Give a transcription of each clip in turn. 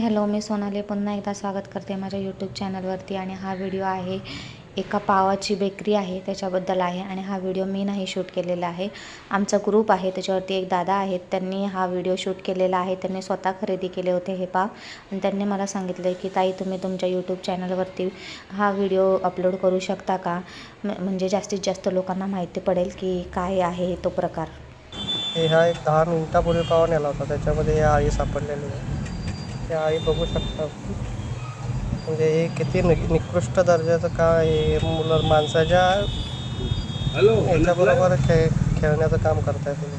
Hello मी सोनाली. पुन्हा एकदा स्वागत करते माझ्या यूट्यूब चॅनलवरती आणि हा व्हिडिओ आहे एका पावाची बेकरी आहे त्याच्याबद्दल आहे. आणि हा व्हिडिओ मी नाही शूट केलेला आहे. आमचा ग्रुप आहे त्याच्यावरती एक दादा आहेत. त्यांनी हा व्हिडिओ शूट केलेला आहे. त्यांनी स्वतः खरेदी केले होते हे पाव. आणि त्यांनी मला सांगितलं की ताई तुम्ही तुमच्या यूट्यूब चॅनलवरती हा व्हिडिओ अपलोड करू शकता का? म्हणजे जास्तीत जास्त लोकांना माहिती पडेल की काय आहे तो प्रकार. हे हा एक दहा मिनिटापूर्वी पाव नेला होता. त्याच्यामध्ये हे आळी सापडलेली आहे. हे आळी बघू शकता म्हणजे हे किती निकृष्ट दर्जाचं काय आहे. हे मुलं माणसाच्या याच्याबरोबर खेळ खेळण्याचं काम करताय तुम्ही.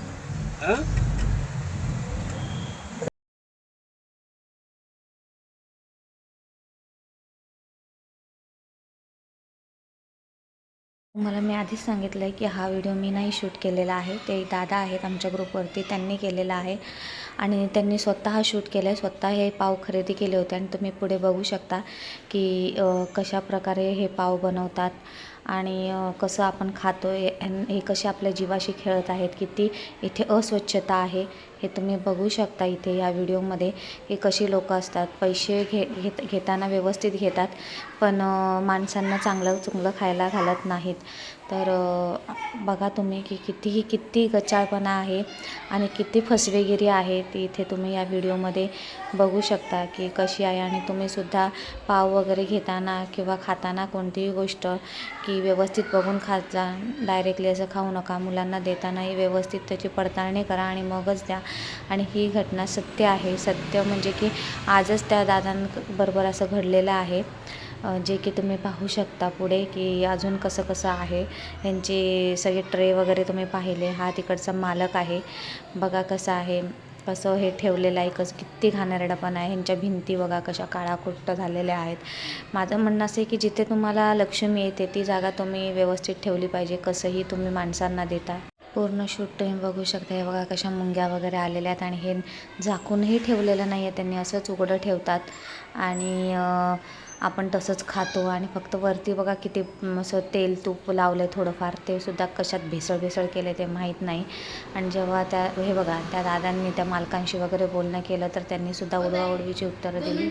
मला मी आधीच सांगितलं आहे की हा व्हिडिओ मी नाही शूट केलेला आहे. ते दादा आहेत आमच्या ग्रुपवरती त्यांनी केलेला आहे. आणि त्यांनी स्वतः शूट केलं आहे स्वतः हे पाव खरेदी केले होते. आणि तुम्ही पुढे बघू शकता की कशा प्रकारे हे पाव बनवतात आणि कसं आपण खातो आहे हे कसे आपल्या जीवाशी खेळत आहेत किती इथे अस्वच्छता आहे हे तुम्ही बघू शकता इथे या व्हिडिओमध्ये. हे कशी लोकं असतात पैसे घे घेत घेताना व्यवस्थित घेतात पण माणसांना चांगलं चुंगलं खायला घालत नाहीत. तर बघा तुम्ही की कितीही किती गचाळपणा आहे आणि किती फसवेगिरी आहे ती इथे तुम्ही या व्हिडिओमध्ये बघू शकता की कशी आहे आणि तुम्हीसुद्धा पाव वगैरे घेताना किंवा खाताना कोणतीही गोष्ट की व्यवस्थित बघून खात जा डायरेक्टली असं खाऊ नका मुलांना देतानाही व्यवस्थित त्याची पडताळणी करा आणि मगच द्या. आणि ही घटना सत्य आहे. सत्य म्हणजे की आजच त्या दादांबरोबर असं घडलेलं आहे. जे की तुम्ही पाहू शकता पुढे की अजून कसं कसं आहे. यांचे सगळे ट्रे वगैरे तुम्ही पाहिले. हा तिकडचा मालक आहे. बघा कसं आहे. कसं हे ठेवलेलं आहे. कसं किती घाणेरडा आहे. ह्यांच्या भिंती बघा कशा काळाकुट्ट झालेल्या आहेत. माझं म्हणणं असं आहे की जिथे तुम्हाला लक्ष्मी येते ती जागा तुम्ही व्यवस्थित ठेवली पाहिजे. कसंही तुम्ही माणसांना देता. पूर्ण शूट तुम्ही बघू शकता. हे बघा कशा मुंग्या वगैरे आलेल्या आहेत आणि हे झाकूनही ठेवलेलं नाही आहे त्यांनी असंच उघडं ठेवतात. आणि आपण तसंच खातो आणि फक्त वरती बघा किती असं तेल तूप लावलं आहे थोडंफार ते सुद्धा कशात भेसळ भेसळ केलं ते माहीत नाही. आणि जेव्हा त्या हे बघा त्या दादांनी त्या मालकांशी वगैरे बोलणं केलं तर त्यांनी सुद्धा उडवाउडवीची उत्तरं दिली.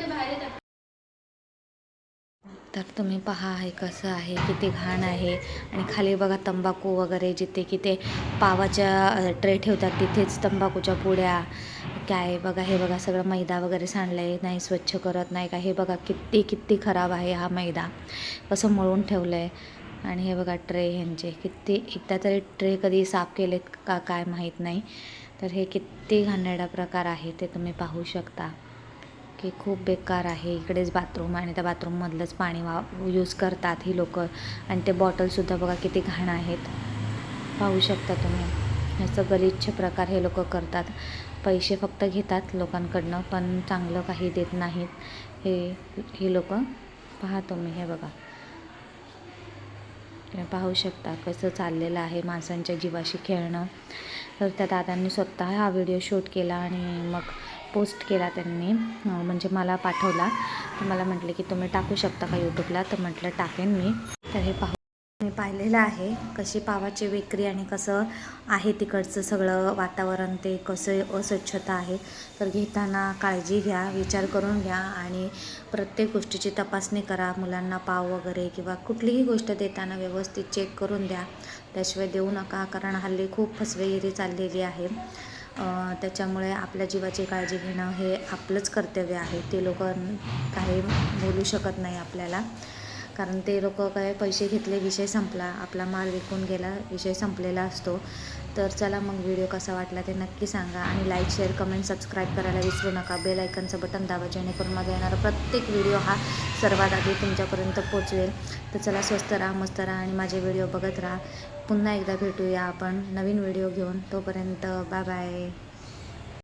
तर तुम्ही पहा हे कसं आहे किती घाण आहे. आणि खाली बघा तंबाखू वगैरे जिथे की ते पावाच्या ट्रे ठेवतात तिथेच तंबाखूच्या पुड्या. काय बघा हे बघा सगळं मैदा वगैरे सांडलं आहे नाही स्वच्छ करत नाही का? हे बघा किती किती खराब आहे हा मैदा. कसं मळून ठेवलं आहे आणि हे बघा ट्रे ह्यांचे. किती एकदा तरी ट्रे कधी साफ केलेत का काय माहीत नाही. तर हे किती घाणेरडा प्रकार आहे ते तुम्ही पाहू शकता. की खूप बेकार आहे. इकडेच बाथरूम आणि त्या बाथरूममधलंच पाणी वा यूज करतात ही लोकं. आणि ते बॉटलसुद्धा बघा किती घाण आहेत. पाहू शकता तुम्ही. असं गलिच्छ प्रकार हे लोक करतात. पैसे फक्त घेतात लोकांकडनं पण चांगलं काही देत नाहीत. हे हे लोक पाहतो मी हे बघा. पाहू शकता कसं चाललेलं आहे माणसांच्या जीवाशी खेळणं. तर त्या दादांनी स्वतः हा व्हिडिओ शूट केला आणि मग पोस्ट केला त्यांनी. म्हणजे मला पाठवला. तर मला म्हटले की तुम्ही टाकू शकता का यूट्यूबला तर म्हटलं टाकेन मी. तर हे पाहू मी पाहिलेलं आहे कशी पावाची विक्री आणि कसं आहे तिकडचं सगळं वातावरण ते कसं अस्वच्छता आहे. तर घेताना काळजी घ्या विचार करून घ्या आणि प्रत्येक गोष्टीची तपासणी करा. मुलांना पाव वगैरे किंवा कुठलीही गोष्ट देताना व्यवस्थित चेक करून द्या. त्याशिवाय देऊ नका कारण हल्ली खूप फसवेगिरी चाललेली आहे. त्याच्यामुळे आपल्या जीवाची काळजी घेणं हे आपलंच कर्तव्य आहे. ते लोक काही बोलू शकत नाही आपल्याला. कारण ते लोक काय पैसे घेतले विषय संपला आपला माल विकून गेला विषय संपलेला असतो. तर चला मग व्हिडिओ कसा वाटला ते नक्की सांगा आणि लाईक शेअर कमेंट सबस्क्राईब करायला विसरू नका. बेल आयकनचं बटन दाबा जेणेकरून माझा येणारा प्रत्येक व्हिडिओ हा सर्वात आधी तुमच्यापर्यंत पोचवेल. तर चला स्वस्त राहा मस्त राहा आणि माझे व्हिडिओ बघत राहा. पुन्हा एकदा भेटूया आपण नवीन व्हिडिओ घेऊन. तोपर्यंत बाय बाय